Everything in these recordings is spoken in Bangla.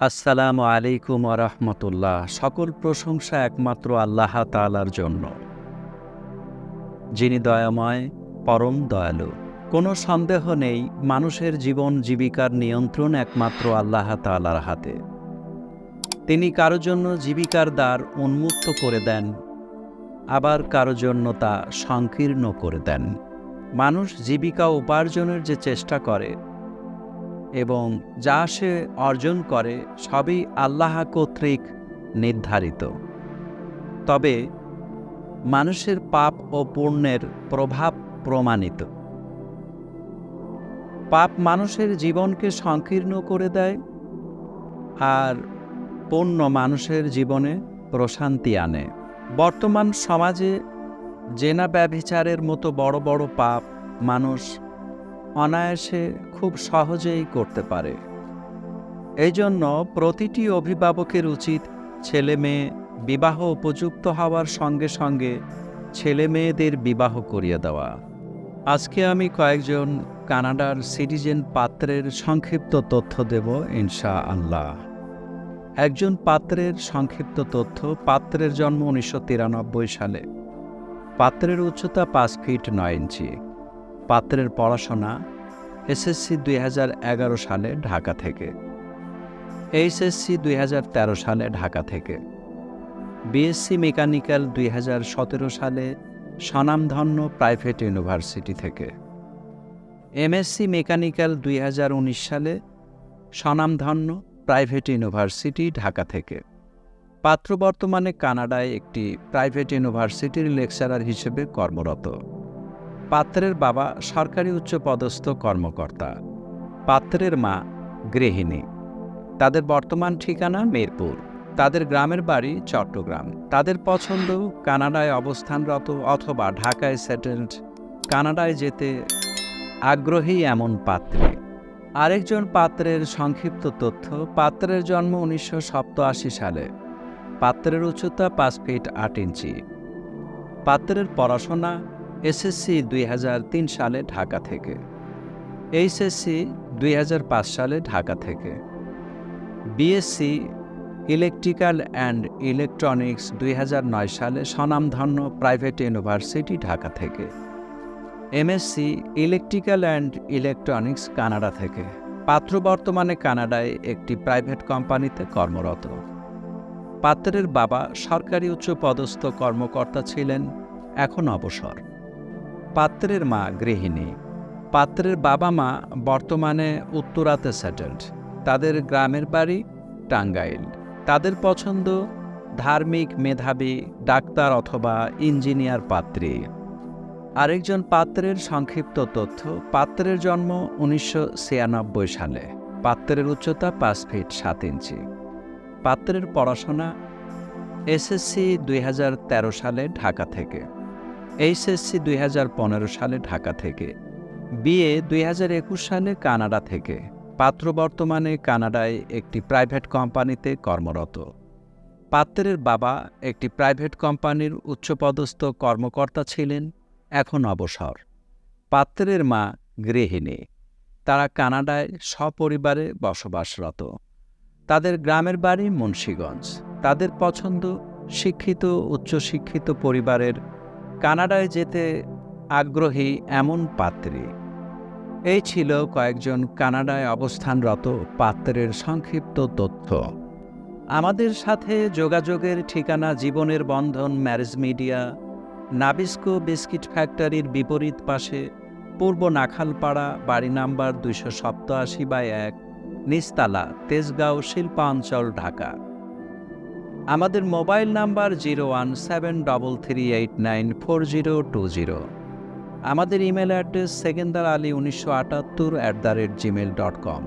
আসসালামু আলাইকুম রহমতুল্লাহ। সকল প্রশংসা একমাত্র আল্লাহ তালার জন্য। যিনি দয়াময়, পরম দয়ালু। কোনো সন্দেহ নেই, মানুষের জীবন জীবিকার নিয়ন্ত্রণ একমাত্র আল্লাহ তালার হাতে। তিনি কারও জন্য জীবিকার দ্বার উন্মুক্ত করে দেন, আবার কারও জন্য তা সংকীর্ণ করে দেন। মানুষ জীবিকা উপার্জনের যে চেষ্টা করে এবং যা সে অর্জন করে সবই আল্লাহ কর্তৃক নির্ধারিত। তবে মানুষের পাপ ও পুণ্যের প্রভাব প্রমাণিত। পাপ মানুষের জীবনকে সংকীর্ণ করে দেয় আর পুণ্য মানুষের জীবনে প্রশান্তি আনে। বর্তমান সমাজে জেনা ব্যভিচারের মতো বড় বড় পাপ মানুষ অনায়াসে খুব সহজেই করতে পারে। এই জন্য প্রতিটি অভিভাবকের উচিত ছেলে মেয়ে বিবাহ উপযুক্ত হওয়ার সঙ্গে সঙ্গে ছেলে মেয়েদের বিবাহ করিয়ে দেওয়া। আজকে আমি কয়েকজন কানাডার সিটিজেন পাত্রের সংক্ষিপ্ত তথ্য দেব ইনশা আল্লাহ একজন পাত্রের সংক্ষিপ্ত তথ্য পাত্রের জন্ম উনিশশো তিরানব্বই সালে। পাত্রের উচ্চতা পাঁচ ফিট নয় ইঞ্চি। পাত্রের পড়াশোনা এসএসসি দুই হাজার এগারো সালে ঢাকা থেকে। এইচএসসি দুই হাজার তেরো সালে ঢাকা থেকে। বিএসসি মেকানিক্যাল দুই হাজার সতেরো সালে স্বনামধন্য প্রাইভেট ইউনিভার্সিটি থেকে। এমএসসি মেকানিক্যাল দুই হাজার উনিশ সালে স্বনামধন্য প্রাইভেট ইউনিভার্সিটি ঢাকা থেকে। পাত্র বর্তমানে কানাডায় একটি প্রাইভেট ইউনিভার্সিটির লেকচারার হিসেবে কর্মরত। পাত্রের বাবা সরকারি উচ্চপদস্থ কর্মকর্তা। পাত্রের মা গৃহিণী। তাদের বর্তমান ঠিকানা মেরপুর। তাদের গ্রামের বাড়ি চট্টগ্রাম। তাদের পছন্দ কানাডায় অবস্থানরত অথবা ঢাকায় সেটেলড। কানাডায় যেতে আগ্রহী এমন পাত্রে। আরেকজন পাত্রের সংক্ষিপ্ত তথ্য, পাত্রের জন্ম উনিশশো সালে। পাত্রের উচ্চতা পাঁচ ফিট আট ইঞ্চি। পাত্রের পড়াশোনা এসএসসি দুই হাজার তিন সালে ঢাকা থেকে। এইচএসসি দুই সালে ঢাকা থেকে। বিএসসি ইলেকট্রিক্যাল অ্যান্ড ইলেকট্রনিক্স দুই হাজার নয় সালে স্বনামধন্য প্রাইভেট ইউনিভার্সিটি ঢাকা থেকে। MSc electrical and electronics Canada থেকে। পাত্র বর্তমানে কানাডায় একটি প্রাইভেট কোম্পানিতে কর্মরত। পাত্রের বাবা সরকারি উচ্চপদস্থ কর্মকর্তা ছিলেন, এখন অবসর। পাত্রের মা গৃহিণী। পাত্রের বাবা মা বর্তমানে উত্তরাতে সেটেলড তাদের গ্রামের বাড়ি টাঙ্গাইল। তাদের পছন্দ ধার্মিক মেধাবী, ডাক্তার অথবা ইঞ্জিনিয়ার পাত্রী। আরেকজন পাত্রের সংক্ষিপ্ত তথ্য, পাত্রের জন্ম উনিশশো ছিয়ানব্বই সালে। পাত্রের উচ্চতা পাঁচ ফিট সাত ইঞ্চি। পাত্রের পড়াশোনা এসএসসি দুই হাজার তেরো সালে ঢাকা থেকে। এইচএসসি দুই হাজার পনেরো সালে ঢাকা থেকে, বিএ দুই সালে কানাডা থেকে, পাত্র বর্তমানে কানাডায় একটি প্রাইভেট কোম্পানিতে কর্মরত। পাত্রের বাবা একটি প্রাইভেট কোম্পানির উচ্চপদস্থ কর্মকর্তা ছিলেন, এখন অবসর। পাত্রের মা গৃহিণী। তারা কানাডায় সপরিবারে বসবাসরত। তাদের গ্রামের বাড়ি মুন্সীগঞ্জ। তাদের পছন্দ শিক্ষিত, উচ্চশিক্ষিত পরিবারের কানাডায় যেতে আগ্রহী এমন পাত্রী। এই ছিল কয়েকজন কানাডায় অবস্থানরত পাত্রের সংক্ষিপ্ত তথ্য। আমাদের সাথে যোগাযোগের ঠিকানা জীবনের বন্ধন ম্যারেজ মিডিয়া, নাবিস্কো বিস্কিট ফ্যাক্টরির বিপরীত পাশে, পূর্ব নাখালপাড়া, বাড়ি নাম্বার দুইশো সপ্তাশি বাই এক, নিস্তালা, তেজগাঁও, শিল্পাঞ্চল, ঢাকা। আমাদের mobile number zero one seven double three eight nine four zero two zero. আমাদের ইমেল অ্যাড্রেস সেকেন্দার আলী উনিশশো আটাত্তর at the rate Gmail dot com.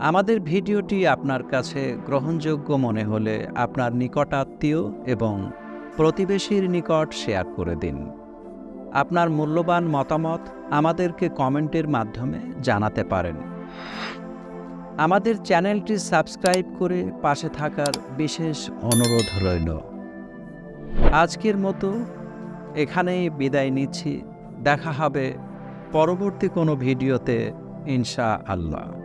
আমাদের ভিডিওটি আপনার কাছে গ্রহণযোগ্য মনে হলে আপনার নিকট আত্মীয় এবং প্রতিবেশীর নিকট শেয়ার করে দিন। আপনার মূল্যবান মতামত আমাদেরকে কমেন্টের মাধ্যমে জানাতে পারেন। আমাদের চ্যানেলটি সাবস্ক্রাইব করে পাশে থাকার বিশেষ অনুরোধ রইল। আজকের মতো এখানেই বিদায় নিচ্ছি। দেখা হবে পরবর্তী কোনো ভিডিওতে ইনশা আল্লাহ